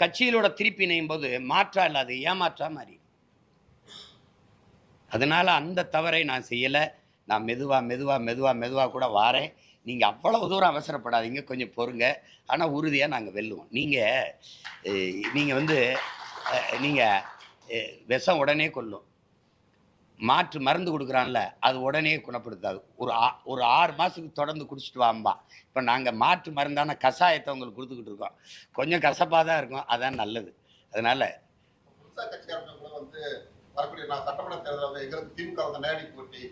கட்சிகளோட திருப்பி இணையும் போது மாற்றா இல்லாது ஏமாற்றா மாறி. அதனால அந்த தவறை நான் செய்யலை. நான் மெதுவாக மெதுவாக மெதுவாக மெதுவாக கூட வாரேன். நீங்கள் அவ்வளவு தூரம் அவசரப்படாதீங்க. கொஞ்சம் பொறுங்க. ஆனால் உறுதியாக நாங்கள் வெல்லுவோம். நீங்கள் நீங்கள் வந்து நீங்கள் விஷம் உடனே கொல்லும். மாற்று மருந்து கொடுக்குறான்ல அது உடனே குணப்படுத்தாது. ஒரு ஆ ஒரு ஆறு மாதத்துக்கு தொடர்ந்து குடிச்சிட்டு வாம்பா. இப்போ நாங்கள் மாற்று மருந்தான கஷாயத்தை உங்களுக்கு கொடுத்துக்கிட்டு இருக்கோம். கொஞ்சம் கசப்பாக தான் இருக்கும் அதான் நல்லது. அதனால் புதுசா வந்து வரக்கூடிய நான் வந்து திமுக வந்து நேரடி போட்டி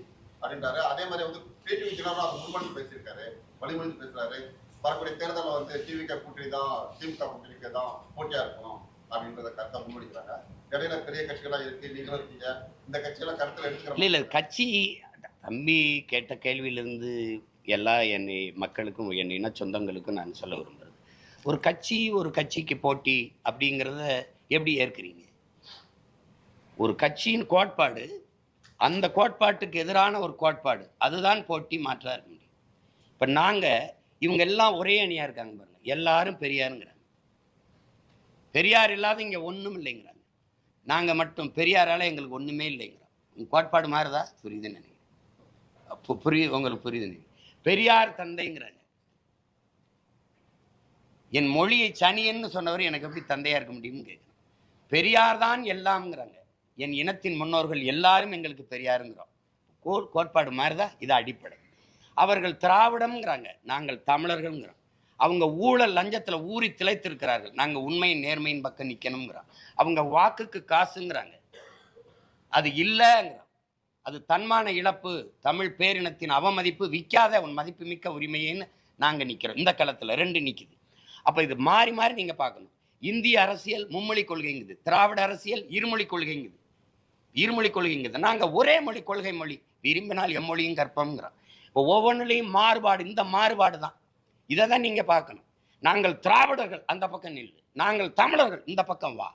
அப்படின்றாரு. அதே மாதிரி வந்து டிடிவி தினகரன் அதை பேசியிருக்காரு வழிமொழிந்து பேசுறாரு. வரக்கூடிய தேர்தலில் வந்து டிவிக கூட்டணி தான் திமுக கூட்டணிக்கு தான் போட்டியா இருக்கணும். அப்படின்றத கருத்தை முன்மொழிக்கிறாங்க இடையில பெரிய கட்சிகளா இருக்கு நீங்களும் இருக்கீங்க. இந்த கட்சியில கருத்தில் இல்லை இல்லை கட்சி தம்பி கேட்ட கேள்வியிலிருந்து எல்லா என்னை மக்களுக்கும் என் இன சொந்தங்களுக்கும் நான் சொல்ல விரும்புறது. ஒரு கட்சி ஒரு கட்சிக்கு போட்டி அப்படிங்கிறத எப்படி ஏற்கிறீங்க? ஒரு கட்சியின் கோட்பாடு அந்த கோட்பாட்டுக்கு எதிரான ஒரு கோட்பாடு அதுதான் போட்டி மாற்றாக இருக்க முடியும் இப்போ நாங்கள் இவங்க எல்லாம் ஒரே அணியாக இருக்காங்க பாருங்க. எல்லாரும் பெரியாருங்கிறாங்க. பெரியார் இல்லாத இங்கே ஒன்றும் இல்லைங்கிறாங்க. நாங்கள் மட்டும் பெரியாரால எங்களுக்கு ஒன்றுமே இல்லைங்கிறோம் உங்கள் கோட்பாடு மாறுதா? புரியுதுன்னு நினைக்கிறேன். அப்போ புரியுது உங்களுக்கு புரியுது நினைக்கிறேன். பெரியார் தந்தைங்கிறாங்க. என் மொழியை சனியன்னு சொன்னவர் எனக்கு எப்படி தந்தையாக இருக்க முடியும்னு கேட்குறேன் பெரியார் தான் எல்லாம்ங்கிறாங்க. என் இனத்தின் முன்னோர்கள் எல்லாரும் எங்களுக்கு பெரியாருங்கிறோம். கோ- கோட்பாடு மாறுதா? இது அடிப்படை. அவர்கள் திராவிடம்ங்கிறாங்க. நாங்கள் தமிழர்கள்ங்கிறோம். அவங்க ஊழல் லஞ்சத்தில் ஊறி திளைத்திருக்கிறார்கள். நாங்கள் உண்மையின் நேர்மையின் பக்கம் நிற்கணுங்கிறோம் அவங்க வாக்குக்கு காசுங்கிறாங்க. அது இல்லைங்கிறோம் அது தன்மான இழப்பு தமிழ் பேரினத்தின் அவமதிப்பு விற்காத உன் மதிப்பு மிக்க உரிமையேன்னு நாங்கள் நிற்கிறோம் இந்த களத்தில் ரெண்டு நிற்கிது அப்போ இது மாறி மாறி நீங்கள் பார்க்கணும். இந்திய அரசியல் மும்மொழி கொள்கைங்குது. திராவிட அரசியல் இருமொழி கொள்கைங்குது. இருமொழி கொள்கைங்குது. நாங்கள் ஒரே மொழி கொள்கை மொழி. விரும்பினால் எம்மொழியும் கற்பம்ங்கிறோம் இப்போ ஒவ்வொன்றுலேயும் மாறுபாடு இந்த மாறுபாடு தான் இதை தான் நீங்கள் பார்க்கணும். நாங்கள் திராவிடர்கள் அந்த பக்கம் நில்லு. நாங்கள் தமிழர்கள் இந்த பக்கம் வா.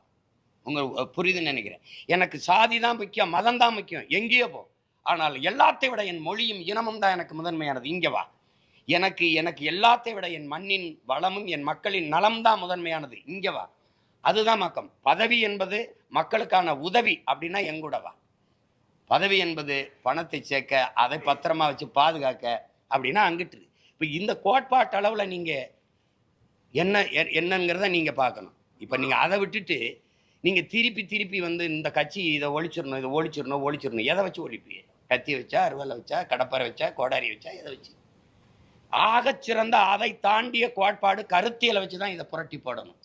உங்களுக்கு புரியுதுன்னு நினைக்கிறேன். எனக்கு சாதி தான் முக்கியம் மதம் தான் முக்கியம் எங்கேயோ போ. ஆனால் எல்லாத்தை விட என் மொழியும் இனமும் தான் எனக்கு முதன்மையானது. இங்கே வா. எனக்கு எனக்கு எல்லாத்தை விட என் மண்ணின் வளமும் என் மக்களின் நலம் தான் முதன்மையானது. இங்கே வா. அதுதான் மக்கம். பதவி என்பது மக்களுக்கான உதவி அப்படின்னா எங்கூட வா. பதவி என்பது பணத்தை சேர்க்க அதை பத்திரமா வச்சு பாதுகாக்க அப்படின்னா அங்கிட்டு இப்போ இந்த கோட்பாட்டு அளவில் நீங்கள் என்ன எ- என்னங்கிறத நீங்கள் பார்க்கணும். இப்போ நீங்கள் அதை விட்டுட்டு நீங்கள் திருப்பி திருப்பி வந்து இந்த கட்சி இதை ஒழிச்சிடணும் இதை ஒழிச்சிடணும் ஒழிச்சிடணும். எதை வச்சு ஒழிப்பீங்க? கத்தி வச்சா அருவலை வச்சா கடப்பரை வச்சா கோடாரி வச்சா எதை வச்சு? ஆகச்சிறந்த அதை தாண்டிய கோட்பாடு கருத்தியலை வச்சு தான் இதை புரட்டி போடணும்.